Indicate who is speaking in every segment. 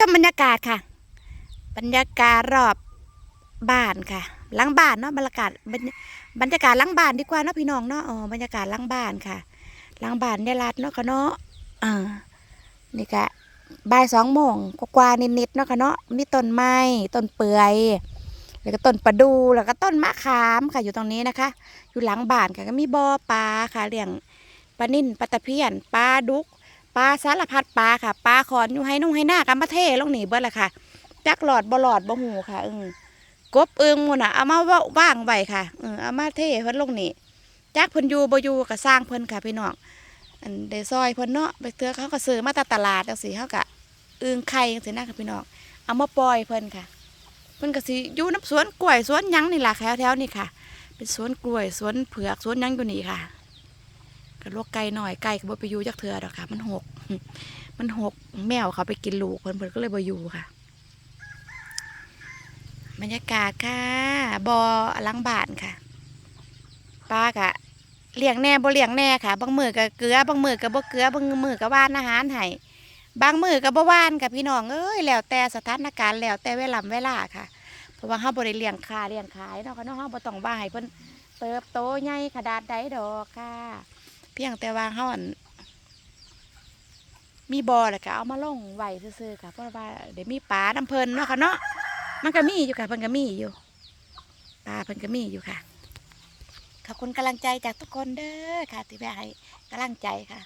Speaker 1: ก็บรรยากาศค่ะ บรรยากาศรอบบ้านค่ะหลังบ้านเนาะบรรยากาศบรรยากาศหลังบ้านดีกว่าเนาะพี่น้องเนาะอ๋อบรรยากาศหลังบ้านค่ะหลังบ้านยายรัดเนาะค่ะเนาะอ่านี่ก็บ่ายสองโมงกว่าๆนิดๆเนาะค่ะเนาะมีต้นไม้ต้นเปื่อยแล้วก็ต้นประดูแล้วก็ต้นมะขามค่ะอยู่ตรงนี้นะคะ อยู่หลังบ้านค่ะก็มีบ่อปลาค่ะเลี้ยงปลานิ่นปลาตะเพียนปลาดุก ปลาสารพัดปลาค่ะปลาขอนอยู่ให้นุ่งให้หน้ากันมาเทลงหนีเบิดละค่ะ จักหลอดบ่หลอดบ่หูค่ะเออกบเอิงมูน่ะเอามาว่างไว้ค่ะเออเอามาเทเพิ่นลงนี่จักเพิ่นอยู่บ่อยู่ก็สร้างเพิ่นค่ะพี่น้องอันได้ซอยเพิ่นเนาะไปเทื่อเขาก็ซื้อมาจากตลาดจังซี่เฮาก็อึงไข่จังซี่นะค่ะพี่น้องเอามาปล่อยเพิ่นค่ะ เพิ่นก็สิอยู่น้ำสวนกล้วยสวนยังนี่ล่ะแถวๆนี่ค่ะ เป็นสวนกล้วยสวนเผือกสวนยังอยู่นี่ค่ะ ก็ลวกไก่หน่อยไก่ก็บ่ไปอยู่จักเทื่อดอกค่ะ มันหก มันหกแมวเขาไปกินลูกเพิ่นเพิ่นก็เลยบ่อยู่ค่ะ บรรยากาศค่ะบอหลังบ้านค่ะป้ากะเลี้ยงแน่บ่เลี้ยงแน่ค่ะ บางมือก็เกลือบางมือก็บ่เกลือบางมือก็ว่านอาหารให้บางมือก็บ่ว่านค่ะพี่น้องเอ้ยแล้วแต่สถานการณ์แล้วแต่เวลาเวลาค่ะ เพราะว่าเฮาบ่ได้เลี้ยงคาเลี้ยงขายเนาะค่ะเนาะเฮาบ่ต้องว่าให้เพิ่นเติบโตใหญ่ขนาดใดดอกค่ะ พียงแต่ว่าเฮาอั่นมีบ่อแล้วก็เอามาลงไว้ซื่อๆค่ะเพราะว่าเดี๋ยวมีปลาน้ำเพิ่นเนาะค่ะเนาะมันก็มีอยู่ค่ะเพิ่นก็มีอยู่ปลาเพิ่นก็มีอยู่ค่ะขอบคุณกำลังใจจากทุกคนเด้อค่ะที่แม่ให้กำลังใจค่ะ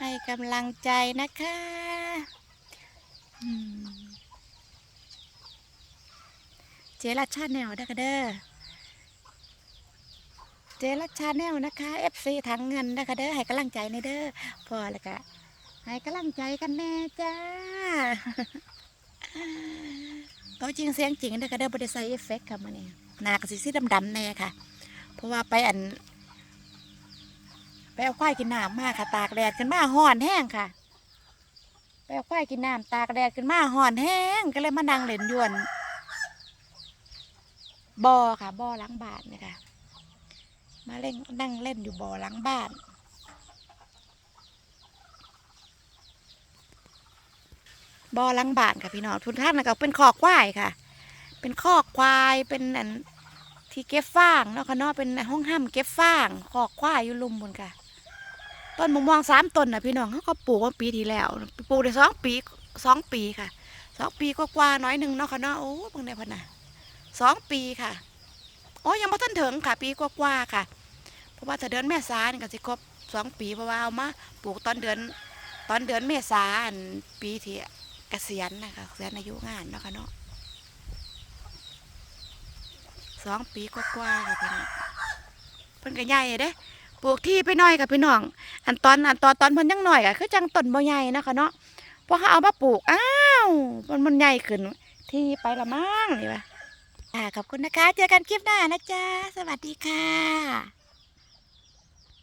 Speaker 1: ให้กำลังใจนะคะเจรัชชาแนวเด้อเด้อ เจรัชชาแนลนะคะ FC ทางเงินนะคะเด้อให้กำลังใจในเด้อพอแล้วก็ให้กำลังใจกันแน่จ้าตัวจริงเสียงจริงนะคะเด้อบริษัทเอฟเฟกต์ค่ะมันนี่หนากระสีสีดำๆแน่ค่ะ เพราะว่าไปอันไปเอาควายกินน้ำมากค่ะ ตากแดดขึ้นมาห่อนแห้งค่ะไปเอาควายกินน้ำตากแดดขึ้นมาห่อนแห้งก็เลยมานั่งเล่นยวนบ่อค่ะบ่อหล้างบาทเนี่ยค่ะ มาเล่นนั่งเล่นอยู่บ่อหลังบ้านบ่อหลังบ้านค่ะพี่น้องทุนท่านนะก็เป็นคอกควายค่ะ เป็นคอกควายเป็นอันที่เก็บฟางเนาะค่ะเนาะเป็นห้องห้ามเก็บฟางคอกควายอยู่ลุมบนค่ะ ต้นมะม่วงสามต้นนะพี่น้องเขาก็ปลูกมาปีที่แล้วปลูกได้สองปีสองปีค่ะสองปีกว่าๆน้อยหนึ่งเนาะค่ะเนาะโอ้บางในพันน่ะสองปีค่ะ โอ้ยังม่ทันถึงค่ะ ปีกว่าๆค่ะ เพราะว่าถ้าเดือนเมษานี่ก็สิครบสองปีเพราะว่าเอามาปลูกตอนเดือนตอนเดือนเมษาอันปีที่เกษียณนะคะเกษียณอายุงานเนาะค่ะเนาะสองปีกว่าๆค่ะพี่น้องเพิ่นก็ใหญ่เด้ปลูกที่ไปหน่อยค่ะพี่น้อง อันตอนอันตอนตอนเพิ่นยังหน่อยก็คือจังต้นบ่ใหญ่เนาะคะเนาะพอเขาเอามาปลูกอ้าวมันมันใหญ่ขึ้น ที่ไปละมั้งนี่วะ ขอบคุณนะคะ เจอกันคลิปหน้านะจ๊ะ สวัสดีค่ะ